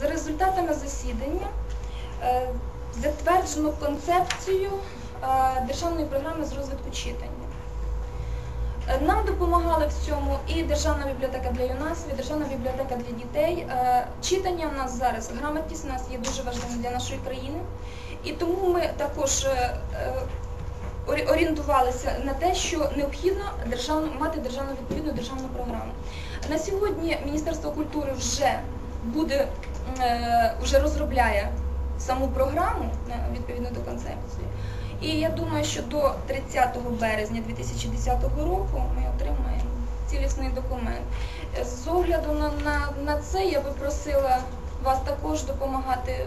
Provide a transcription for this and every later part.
За результатами засідання е, затверджено концепцію е, державної програми з розвитку читання. Е, Нам допомагали в цьому і Державна бібліотека для юнацтва, і Державна бібліотека для дітей. Читання в нас зараз, грамотність у нас є дуже важливим для нашої країни. І тому ми також орі- орієнтувалися на те, що необхідно державну, мати державну відповідну державну програму. На сьогодні Міністерство культури вже буде е, вже розробляє саму програму е, відповідно до концепції. І я думаю, що до 30 березня 2010 року ми отримаємо цілісний документ. Е, З огляду на, на, на це я би просила вас також допомагати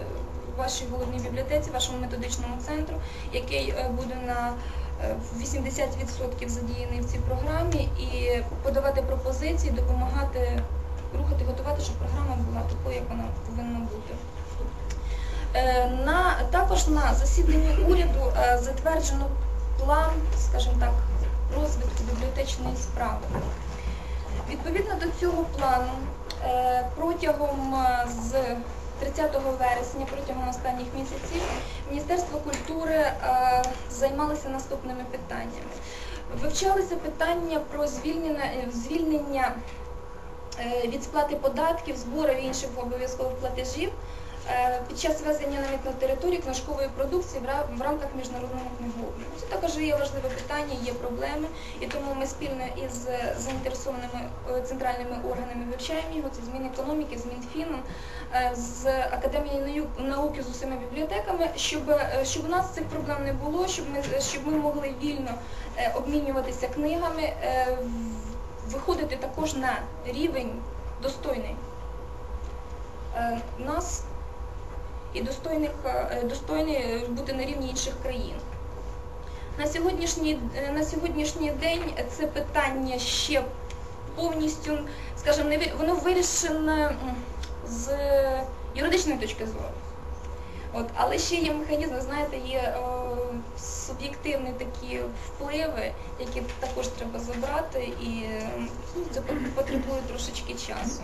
вашій головній бібліотеці, вашому методичному центру, який е, буде на е, 80% задіяний в цій програмі, і подавати пропозиції, допомагати рухати, готувати, щоб програма була такою, як вона повинна бути. Е, На, також на засіданні уряду е, затверджено план, скажімо так, розвитку бібліотечної справи. Відповідно до цього плану, е, протягом з 30 вересня, протягом останніх місяців, Міністерство культури займалося наступними питаннями. Вивчалися питання про звільнення, звільнення від сплати податків, зборів і інших обов'язкових платежів е, під час ввезення на митну територію книжкової продукції в ра- в рамках міжнародного книговлю. Це також є важливе питання, є проблеми, і тому ми спільно із е, заінтересованими е, центральними органами вивчаємо його. Це з Мінекономіки, з Мінфіном, е, з Академією науки з усіма бібліотеками, щоб, е, щоб у нас цих проблем не було, щоб ми, щоб ми могли вільно е, обмінюватися книгами, е, виходити також на рівень достойний е, нас і достойних, е, достойний бути на рівні інших країн. На сьогоднішній, е, на сьогоднішній день це питання ще повністю, скажімо, воно вирішене з юридичної точки зору. От, але ще є механізм, знаєте, є о, суб'єктивні такі впливи, які також треба забрати, і е, ну, це потребує трошечки часу.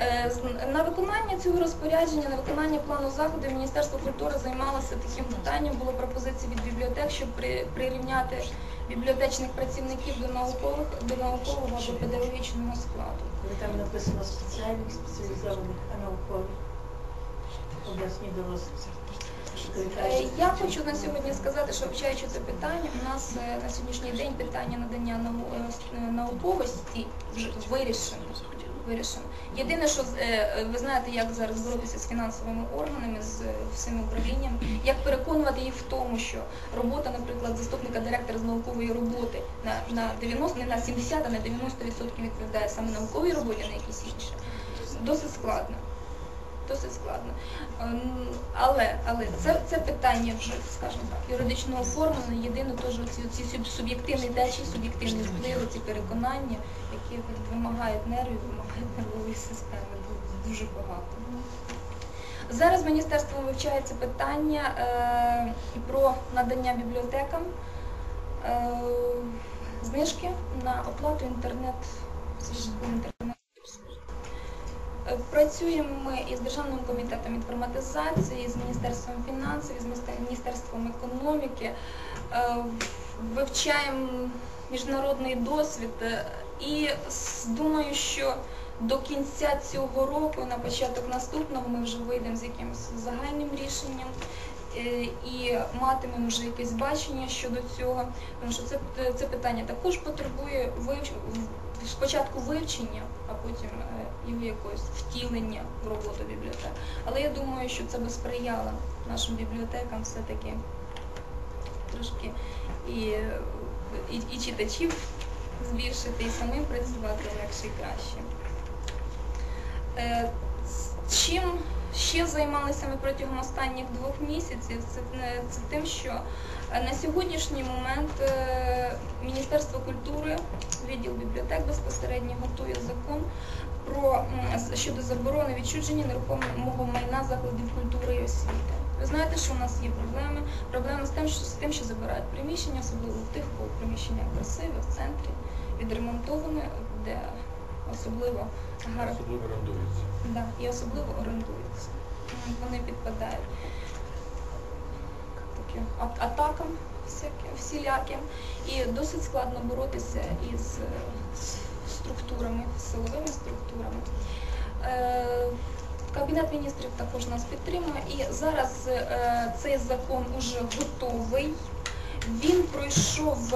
Е, На виконання цього розпорядження, на виконання плану заходів Міністерство культури займалося таким питанням. Було пропозиції від бібліотек, щоб при- прирівняти бібліотечних працівників до наукових до наукового або педагогічного складу. Там написано спеціальних, спеціалізованих, а наукових. Е, Я хочу на сьогодні сказати, що вивчаючи це питання, у нас е, на сьогоднішній день питання надання е, е, науковості вже вирішено. Вирішено. Єдине, що е, ви знаєте, як зараз боротися з фінансовими органами, з е, всіми управлінням, як переконувати їх в тому, що робота, наприклад, заступника директора з наукової роботи на, на 90, не на 70, а на 90% відповідає саме науковій роботі, а не якісь інші. Досить складно. Досить складно. Ем, Але, але це, це питання вже, скажімо так, юридично оформлено. Єдине теж ці, ці суб'єктивні течії, суб'єктивні впливи, ці переконання, які вимагають нервів, вимагають нервової системи. Дуже багато. Зараз міністерством вивчається питання е, про надання бібліотекам е, знижки на оплату інтернет Працюємо ми із Державним комітетом інформатизації, з Міністерством фінансів, з Міністерством економіки, Е, вивчаємо міжнародний досвід. І думаю, що до кінця цього року, на початок наступного, ми вже вийдемо з якимось загальним рішенням е, і матимемо вже якесь бачення щодо цього, тому що це, це питання також потребує спочатку вивчення, а потім е, його якогось втілення в роботу бібліотек. Але я думаю, що це би сприяло нашим бібліотекам все-таки трошки і, і, і читачів збільшити, і самим працювати легше і краще. Е, Чим ще займалися ми протягом останніх двох місяців? Це, е, це тим, що на сьогоднішній момент е, Міністерство культури, відділ бібліотек безпосередньо готує закон про щодо заборони відчудження нерухомого майна закладів культури і освіти. Ви знаєте, що у нас є проблеми. Проблеми з тим, що з тим, що забирають приміщення, особливо в тих, кого приміщення красиве, в центрі, відремонтоване, де особливо гарно. Особливо орендується. Да, і особливо орендуються. М, Вони підпадають таким атакам всяким, всіляким. І досить складно боротися із структурами, силовими структурами. Е, Кабінет міністрів також нас підтримує. І зараз е, цей закон уже готовий. Він пройшов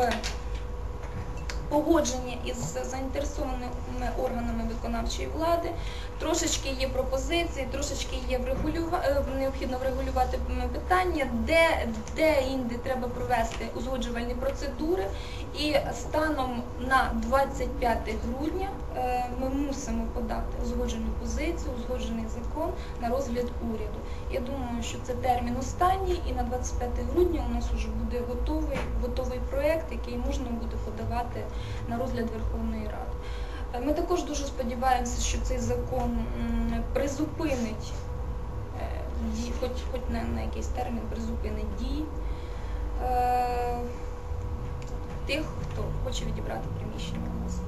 погодження із заінтересованими органами виконавчої влади. Трошечки є пропозиції, трошечки є врегулюва... е, необхідно врегулювати питання, де, де інде треба провести узгоджувальні процедури. І станом на 25 грудня е, ми мусимо подати узгоджену позицію, узгоджений закон на розгляд уряду. Я думаю, що це термін останній, і на 25 грудня у нас вже буде готовий, готовий проєкт, який можна буде подавати на розгляд Верховної Ради. Ми також дуже сподіваємося, що цей закон призупинить е, дії, хоч, хоч не на якийсь термін призупинить дії е, тих, хто хоче відібрати приміщення у нас.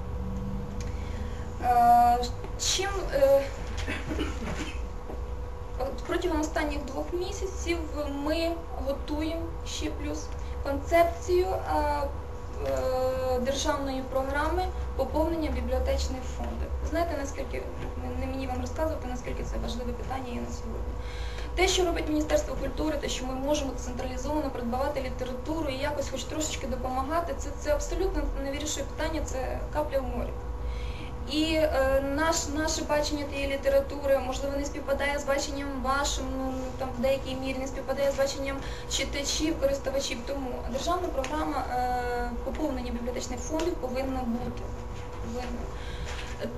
Е, Чим протягом останніх двох місяців ми готуємо ще плюс концепцію державної програми поповнення бібліотечних фондів. Знаєте, наскільки не мені вам розказувати, наскільки це важливе питання є на сьогодні. Те, що робить Міністерство культури, те, що ми можемо централізовано придбавати літературу і якось хоч трошечки допомагати, це, це абсолютно не вирішує питання, це капля в морі. І е, наш, наше бачення тієї літератури, можливо, не співпадає з баченням вашим, ну там в деякій мірі не співпадає з баченням читачів, користувачів. Тому державна програма е, поповнення бібліотечних фондів повинна бути. Повинна.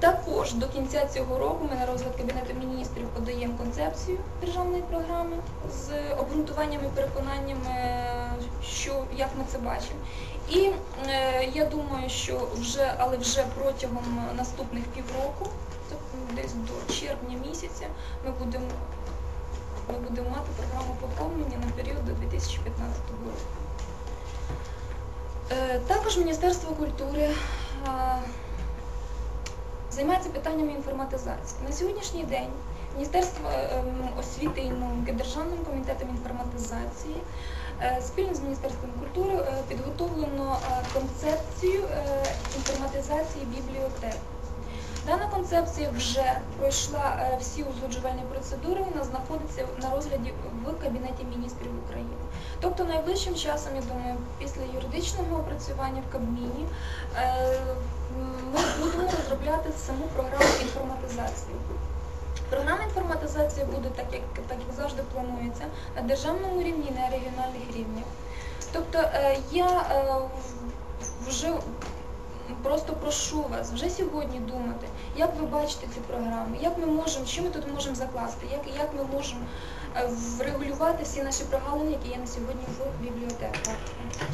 Також до кінця цього року ми на розгляд Кабінету міністрів подаємо концепцію державної програми з обґрунтуваннями, переконаннями, е, що як ми це бачимо. І е, я думаю, що вже, але вже протягом наступних півроку, тобто десь до червня місяця, ми будемо ми будемо мати програму поповнення на період до 2015 року. Е, також Міністерство культури е, займається питаннями інформатизації. На сьогоднішній день Міністерство ем, освіти і науки, Державним комітетом інформатизації е, спільно з Міністерством культури е, підготовлено е, концепцію інформатизації бібліотек. Дана концепція вже пройшла е, всі узгоджувальні процедури, вона знаходиться на розгляді в Кабінеті міністрів України. Тобто найближчим часом, я думаю, після юридичного опрацювання в Кабміні е, ми будемо розробляти саму програму інформатизації. Програма інформатизації буде так, як так як завжди планується, на державному рівні на регіональних рівнях. Тобто е, я вже просто прошу вас вже сьогодні думати, як ви бачите ці програми, як ми можемо, що ми тут можемо закласти, як, як ми можемо е, врегулювати всі наші прогалини, які є на сьогодні в бібліотеках.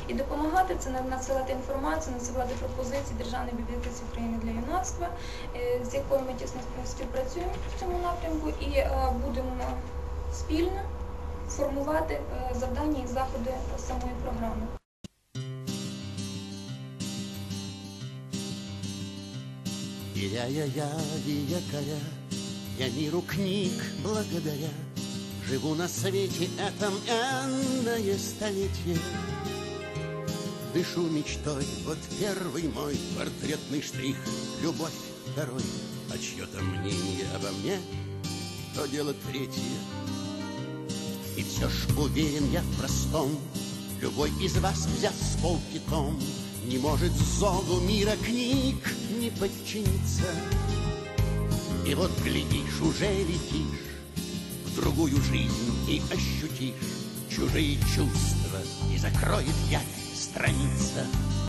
І допомагати це надсилати інформацію, надсилати пропозиції Державної бібліотеці України для юнацтва, е, з якою ми тісно співпрацюємо в цьому напрямку і е, будемо спільно формувати завдання і заходи самої програми. Я-я-я, якая, я миру книг благодаря, Живу на свете этом энное столетие. Дышу мечтой, вот первый мой портретный штрих, Любовь второй, а чье-то мнение обо мне, То дело третье. И все ж уверен я в простом, Любой из вас, взяв с полки том, Не может зову мира книг не подчиниться. И вот глядишь, уже летишь в другую жизнь и ощутишь чужие чувства, и закроет явь страница